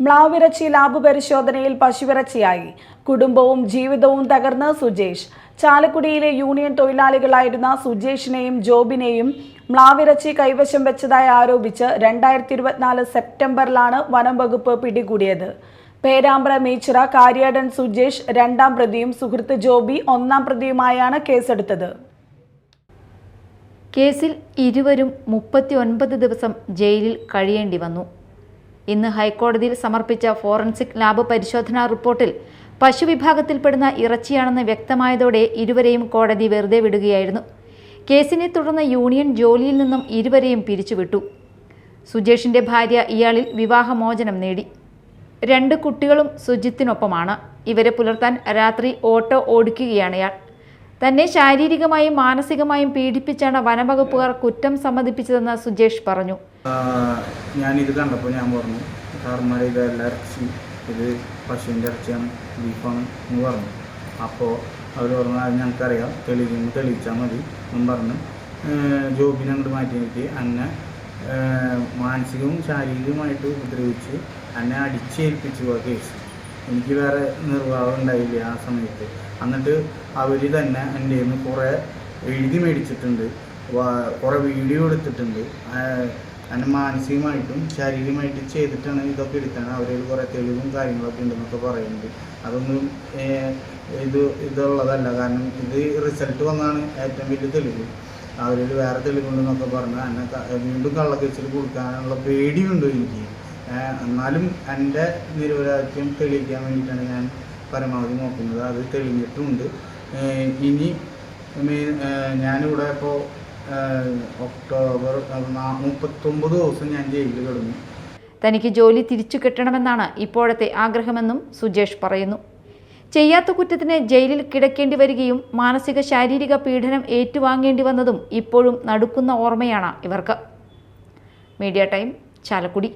മ്ലാവിറച്ചി lab പരിശോധനയിൽ പശുവിറച്ചിയായി. കുടുംബവും ജീവിതവും തകർന്ന് സുജേഷ്. ചാലക്കുടിയിലെ യൂണിയൻ തൊഴിലാളികളായിരുന്ന സുജേഷിനെയും ജോബിനെയും മ്ലാവിറച്ചി കൈവശം വെച്ചതായി ആരോപിച്ച് രണ്ടായിരത്തി ഇരുപത്തിനാല് സെപ്റ്റംബറിലാണ് വനം വകുപ്പ് പിടികൂടിയത്. പേരാമ്പ്ര മീച്ചിറ കാര്യാടൻ സുജേഷ് രണ്ടാം പ്രതിയും സുഹൃത്ത് ജോബി ഒന്നാം പ്രതിയുമായാണ് കേസെടുത്തത്. കേസിൽ ഇരുവരും മുപ്പത്തി ദിവസം ജയിലിൽ കഴിയേണ്ടി വന്നു. ഇന്ന് ഹൈക്കോടതിയിൽ സമർപ്പിച്ച ഫോറൻസിക് ലാബ് പരിശോധനാ റിപ്പോർട്ടിൽ പശുവിഭാഗത്തിൽപ്പെടുന്ന ഇറച്ചിയാണെന്ന് വ്യക്തമായതോടെ ഇരുവരെയും കോടതി വെറുതെ വിടുകയായിരുന്നു. കേസിനെ തുടർന്ന് യൂണിയൻ ജോലിയിൽ നിന്നും ഇരുവരെയും പിരിച്ചുവിട്ടു. സുജേഷിന്റെ ഭാര്യ ഇയാളിൽ വിവാഹമോചനം നേടി. രണ്ട് കുട്ടികളും സുജിത്തിനൊപ്പമാണ്. ഇവരെ പുലർത്താൻ രാത്രി ഓട്ടോ ഓടിക്കുകയാണ് ഇയാൾ. തന്നെ ശാരീരികമായും മാനസികമായും പീഡിപ്പിച്ചാണ് വനവകുപ്പുകാർ കുറ്റം സമ്മതിപ്പിച്ചതെന്ന് സുജേഷ് പറഞ്ഞു. ഞാൻ ഞാനിത് കണ്ടപ്പോൾ ഞാൻ പറഞ്ഞു സാർമാർ ഇതെല്ലാം ഇറച്ചി ഇത് പശുവിന്റെ ഇറച്ചിയാണ് ബീഫാണ് എന്ന് പറഞ്ഞു. അപ്പോൾ അവർ പറഞ്ഞു അത് ഞങ്ങൾക്കറിയാം തെളിയിക്കുമ്പോൾ തെളിയിച്ചാൽ മതി എന്നും പറഞ്ഞ്. ജോബിനെ അങ്ങോട്ട് മാറ്റി നിർത്തി. എന്നെ മാനസികവും ശാരീരികവുമായിട്ട് ഉപദ്രവിച്ച് എന്നെ അടിച്ചേൽപ്പിച്ചു ആ കേസ്. എനിക്ക് വേറെ നിർവാഹം ഉണ്ടായില്ല ആ സമയത്ത്. എന്നിട്ട് അവർ തന്നെ എന്റെ നിന്ന് കുറേ എഴുതി മേടിച്ചിട്ടുണ്ട്. കുറേ വീഡിയോ എടുത്തിട്ടുണ്ട്. അതിന് മാനസികമായിട്ടും ശാരീരികമായിട്ടും ചെയ്തിട്ടാണ് ഇതൊക്കെ എടുത്താണ് അവരിൽ കുറേ തെളിവും കാര്യങ്ങളൊക്കെ ഉണ്ടെന്നൊക്കെ പറയുന്നത് അതൊന്നും ഇത് ഇതുള്ളതല്ല. കാരണം ഇത് റിസൾട്ട് വന്നാണ് ഏറ്റവും വലിയ തെളിവ്. അവരിൽ വേറെ തെളിവുണ്ടെന്നൊക്കെ പറഞ്ഞ് എന്നെ വീണ്ടും കള്ളക്കേസിൽ കൊടുക്കാനുള്ള പേടിയുണ്ട് എനിക്ക്? എന്നാലും എന്റെ നിരപരാധിത്വം തെളിയിക്കാൻ വേണ്ടിയിട്ടാണ് ഞാൻ പരമാവധി നോക്കുന്നത്. അത് തെളിഞ്ഞിട്ടുമുണ്ട് ഇനി ഞാനിവിടെ ഇപ്പോൾ ഒക്ടോബർ മുപ്പത്തൊമ്പത് ദിവസം ഞാൻ ജയിലിൽ കിടന്നു. തനിക്ക് ജോലി തിരിച്ചു കിട്ടണമെന്നാണ് ഇപ്പോഴത്തെ ആഗ്രഹമെന്നും സുജേഷ് പറയുന്നു. ചെയ്യാത്ത കുറ്റത്തിന് ജയിലിൽ കിടക്കേണ്ടി വരികയും മാനസിക ശാരീരിക പീഡനം ഏറ്റുവാങ്ങേണ്ടി വന്നതും ഇപ്പോഴും നടുക്കുന്ന ഓർമ്മയാണ് ഇവർക്ക്. Media time Chalakudy.